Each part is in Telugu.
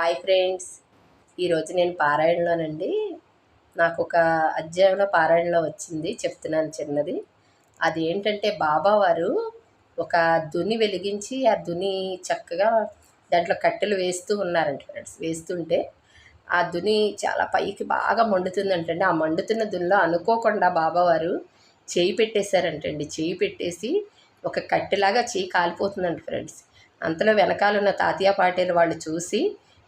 Hi friends. ఈరోజు నేను పారాయణలోనండి. నాకు ఒక అధ్యాయంలో పారాయణలో వచ్చింది. చెప్తున్నాను చిన్నది. అది ఏంటంటే బాబావారు ఒక దుని వెలిగించి ఆ దుని చక్కగా దాంట్లో కట్టెలు వేస్తూ ఉన్నారంట ఫ్రెండ్స్. వేస్తుంటే ఆ దుని చాలా పైకి బాగా మండుతుందంటండి. ఆ మండుతున్న దునిలో అనుకోకుండా బాబావారు చేయి పెట్టేశారంటండి. చేయి పెట్టేసి ఒక కట్టెలాగా చేయి కాలిపోతుందంట ఫ్రెండ్స్. అంతలో వెనకాలన్న తాతయ్య పాటేలు వాళ్ళు చూసి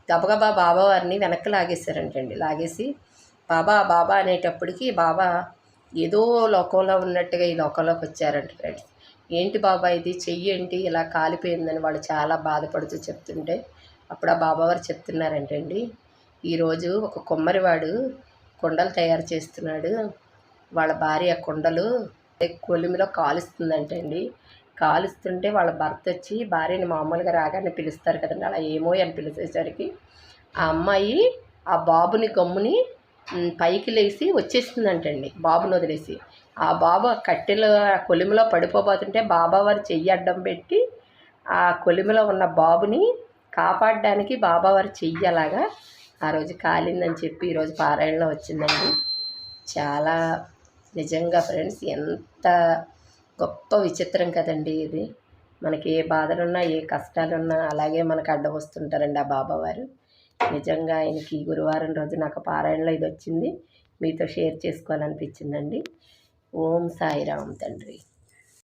గబగబా బాబా వారిని వెనక్కి లాగేశారంటండి. లాగేసి బాబా బాబా అనేటప్పటికి బాబా ఏదో లోకంలో ఉన్నట్టుగా ఈ లోకంలోకి వచ్చారంట ఫ్రెండ్స్. ఏంటి బాబా ఇది? చెయ్యి ఏంటి? ఇలా కాలిపోయిందని వాళ్ళు చాలా బాధపడుతూ చెప్తుంటే అప్పుడు ఆ బాబావారు చెప్తున్నారంటండి. ఈరోజు ఒక కుమ్మరివాడు కుండలు తయారు చేస్తున్నాడు. వాళ్ళ భార్య కుండలు కొలిమిలో కాలుస్తుందంటండి. కాలుస్తుంటే వాళ్ళ భర్త వచ్చి భార్యని మామూలుగా రాగానే పిలుస్తారు కదండి అలా ఏమో అని పిలిచేసరికి ఆ అమ్మాయి ఆ బాబుని గమ్ముని పైకి లేచి వచ్చేసిందంటండి బాబుని వదిలేసి. ఆ బాబు కట్టెల కొలిమిలో పడిపోబోతుంటే బాబావారి చెయ్యి అడ్డం పెట్టి ఆ కొలిమిలో ఉన్న బాబుని కాపాడడానికి బాబావారు చెయ్యి అలాగా ఆ రోజు కాలిందని చెప్పి ఈరోజు పారాయణలో వచ్చిందండి. చాలా నిజంగా ఫ్రెండ్స్ ఎంత గొప్ప విచిత్రం కదండి ఇది. మనకి ఏ బాధలున్నా ఏ కష్టాలున్నా అలాగే మనకు అడ్డం వస్తుంటారండి ఆ బాబావారు. నిజంగా ఆయనకి గురువారం రోజు నాకు పారాయణలో ఇది వచ్చింది. మీతో షేర్ చేసుకోవాలనిపించిందండి. ఓం సాయిరామ్ తండ్రి.